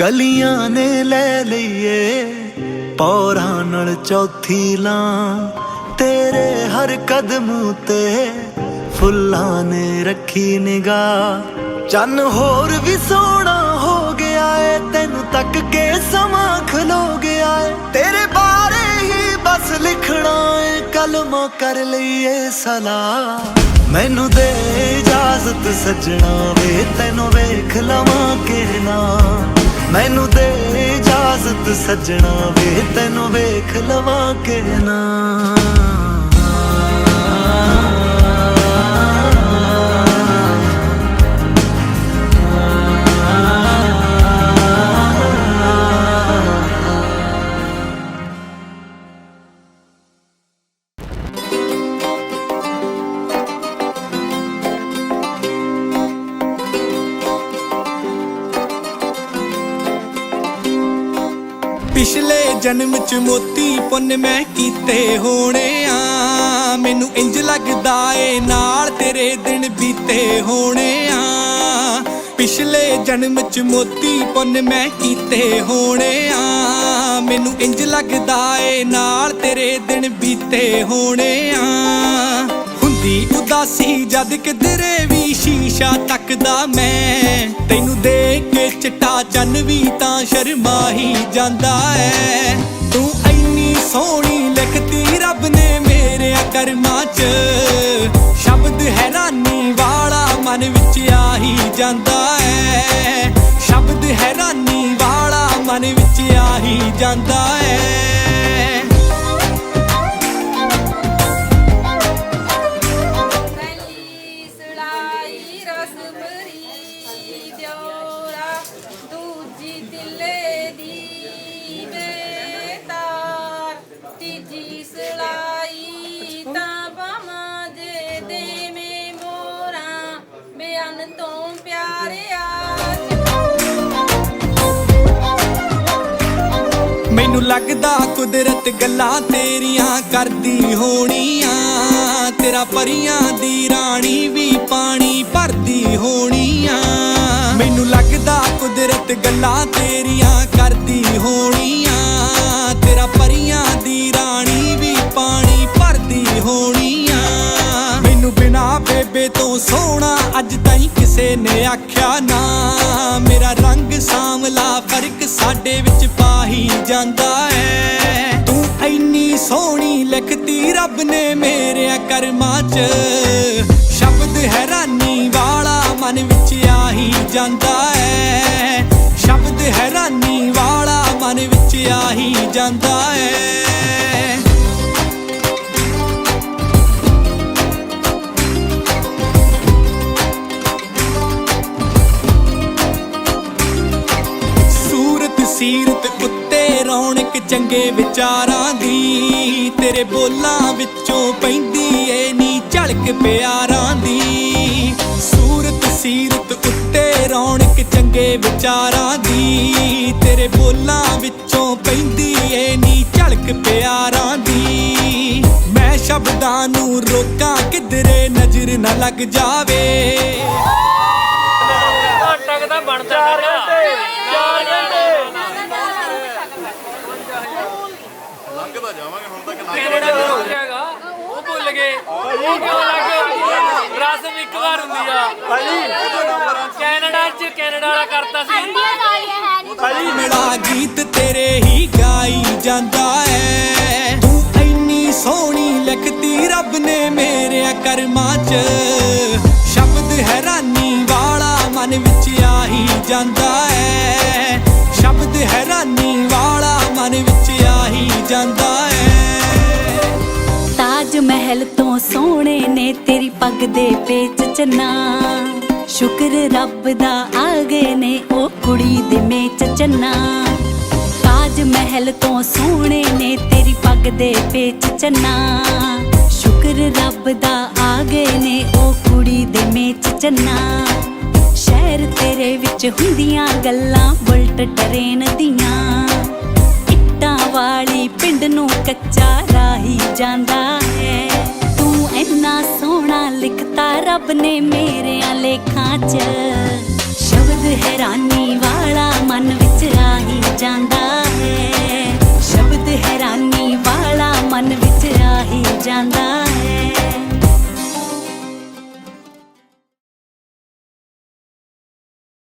ਕਲੀਆਂ ਨੇ ਲੈ ਲਈਏ, ਪੌਰਾਂ ਨਾਲ ਚੌਥੀ ਲਾਂ। ਤੇਰੇ ਹਰ ਕਦਮ ਉਤੇ ਫੁੱਲਾਂ ਨੇ ਰੱਖੀ ਨਿਗਾ ਚੰਨ ਹੋਰ ਵੀ ਸੋਹਣਾ ਹੋ ਗਿਆ ਏ, ਤੈਨੂੰ ਤੱਕ ਕੇ ਸਮਾਂ ਖਲੋ ਗਿਆ ਏ। ਤੇਰੇ ਬਾਰੇ ਹੀ ਬਸ ਲਿਖਣਾ ਏ, ਕਲਮਾ ਕਰ ਲਈਏ ਸਲਾਹ। ਮੈਨੂੰ ਦੇ ਇਜਾਜ਼ਤ ਸੱਜਣਾ ਵੇ, ਤੈਨੂੰ ਵੇਖ ਲਵਾਂ ਕਿ ਨਾ ਮੈਨੂੰ ਦੇ ਇਜਾਜ਼ਤ ਸੱਜਣਾ ਵੇ ਤੈਨੂੰ ਵੇਖ ਲਵਾਂ ਕਿ ਨਾ। ਪਿਛਲੇ ਜਨਮ ਚ ਮੋਤੀ ਪੁੰਨ ਮੈਂ ਕੀਤੇ ਹੋਣੇ ਆ। ਮੈਨੂੰ ਇੰਜ ਲੱਗਦਾ ਏ ਨਾਲ ਤੇਰੇ ਦਿਨ ਬੀਤੇ ਹੋਣੇ ਆ। ਪਿਛਲੇ ਜਨਮ ਚ ਮੋਤੀ ਪੁੰਨ ਮੈਂ ਕੀਤੇ ਹੋਣੇ ਆ। ਮੈਨੂੰ ਇੰਜ ਲੱਗਦਾ ਏ ਨਾਲ ਤੇਰੇ ਦਿਨ ਬੀਤੇ ਹੋਣੇ ਆ। ਹੁੰਦੀ ਉਦਾਸੀ ਜਦ ਕਿਧਰੇ ਵੀ ਸ਼ੀਸ਼ਾ ਤੱਕਦਾ ਮੈਂ। ਤੈਨੂੰ ਦੇਖ ਕੇ ਚਟਾ ਚੰਨ ਵੀ ਤਾਂ ਸ਼ਰਮਾ ਹੀ ਜਾਂਦਾ ਐ। ਤੂੰ ਐਨੀ ਸੋਹਣੀ ਲਿਖਤੀ ਰੱਬ ਨੇ ਮੇਰੇ ਕਰਮਾਂ 'ਚ। ਬਿਆਨ ਤੋਂ ਪਿਆਰਿਆ ਮੈਨੂੰ ਲੱਗਦਾ ਕੁਦਰਤ ਗੱਲਾਂ ਤੇਰੀਆਂ ਕਰਦੀ ਹੋਣੀਆਂ। ਤੇਰਾ ਪਰੀਆਂ ਦੀ ਰਾਣੀ ਵੀ ਪਾਣੀ ਭਰਦੀ ਹੋਣੀਆਂ। ਮੈਨੂੰ ਲੱਗਦਾ ਕੁਦਰਤ ਗੱਲਾਂ ਤੇਰੀਆਂ ਕਰਦੀ ਹੋਣੀਆਂ। ਕਿਸੇ ਨੇ ਆਖਿਆ, ਨਾ, ਮੇਰਾ ਰੰਗ ਸਾਂਵਲਾ ਫ਼ਰਕ ਸਾਡੇ ਵਿੱਚ ਪਾ ਹੀ ਜਾਂਦਾ ਐ ਤੂੰ ਐਨੀ ਸੋਹਣੀ ਲਿਖਤੀ, ਰੱਬ ਨੇ ਮੇਰੇ ਕਰਮਾਂ 'ਚ ਸ਼ਬਦ ਹੈਰਾਨੀ ਵਾਲਾ ਮਨ ਵਿੱਚ ਆਹੀ ਜਾਂਦਾ ਐ ਸ਼ਬਦ ਹੈਰਾਨੀ ਵਾਲਾ ਮਨ ਵਿੱਚ ਆਹੀ ਜਾਂਦਾ ਐ ਸੂਰਤ ਉੱਤੇ ਰੌਣਕ ਚੰਗੇ ਵਿਚਾਰਾਂ ਦੀ ਤੇਰੇ ਬੋਲਾਂ ਵਿੱਚੋਂ ਪੈਂਦੀ ਏ ਨੀ ਝਲਕ ਪਿਆਰਾਂ ਦੀ। ਸੂਰਤ ਸੀਰਤ ਉੱਤੇ ਰੌਣਕ ਚੰਗੇ ਵਿਚਾਰਾਂ ਦੀ ਤੇਰੇ ਬੋਲਾਂ ਵਿੱਚੋਂ ਪੈਂਦੀ ਏ ਨੀ ਝਲਕ ਪਿਆਰਾਂ ਦੀ। ਮੈਂ ਸ਼ਬਦਾਂ ਨੂੰ ਰੋਕਾਂ ਕਿਧਰੇ ਨਜ਼ਰ ਨਾ ਲੱਗ ਜਾਵੇ। ਤਾਂ ਬਣਦਾ ਲੰਘਦਾ ਜਾਵਾਂਗੇ ਹੁਣ ਤੱਕ ਕੈਨੇਡਾ ਹੋ ਗਿਆਗਾ ਉਹ ਭੁੱਲ ਗਏ। ਉਹ ਕਿਉਂ ਲੱਗ ਰਸਮ ਇੱਕ ਵਾਰ ਹੁੰਦੀ ਆ। ਕੈਨੇਡਾ ਚ ਕੈਨੇਡਾ ਵਾਲਾ ਕਰਤਾ ਸੀ। ਮੇਰਾ ਗੀਤ ਤੇਰੇ ਹੀ ਗਾਈ ਜਾਂਦਾ ਐ ਤੂੰ ਐਨੀ ਸੋਹਣੀ ਲਿਖਦੀ ਰੱਬ ਨੇ ਮੇਰੇ ਕਰਮਾਂ 'ਚ। ਸ਼ਬਦ ਹੈਰਾਨੀ ਵਾਲਾ ਮਨ ਵਿੱਚ ਆ ਹੀ ਜਾਂਦਾ ਐ ਮਹਿਲ ਤੋਂ ਸੋਹਣੇ ਨੇ ਤੇਰੀ ਪੱਗ ਦੇ ਪੇਚ ਚੰਨਾ। ਸ਼ੁਕਰ ਰੱਬ ਦਾ ਆ ਗਏ ਨੇ ਉਹ ਕੁੜੀ ਦੇ ਮੇਚ ਚੰਨਾ। ਤਾਜ ਮਹਿਲ ਤੋਂ ਸੋਹਣੇ ਨੇ ਤੇਰੀ ਪੱਗ ਦੇ ਪੇਚ ਚੰਨਾ। ਸ਼ੁਕਰ ਰੱਬ ਦਾ ਆ ਗਏ ਨੇ ਉਹ ਕੁੜੀ ਦੇ ਮੇਚ ਚੰਨਾ। ਸ਼ਹਿਰ ਤੇਰੇ ਵਿੱਚ ਹੁੰਦੀਆਂ ਗੱਲਾਂ ਬੁਲਟ ਟਰੇਨ ਦੀਆਂ। ਵਾਲੀ ਪਿੰਡ ਨੂੰ ਕੱਚਾ ਰਾਹੀ ਜਾਂਦਾ ਹੈ। ਤੂੰ ਇੰਨਾ ਸੋਹਣਾ ਲਿਖਤਾ ਰੱਬ ਨੇ ਮੇਰਿਆਂ ਲੇਖਾਂ 'ਚ। ਸ਼ਬਦ ਹੈਰਾਨੀ ਵਾਲਾ ਮਨ ਵਿੱਚ ਆ ਜਾਂਦਾ ਹੈ।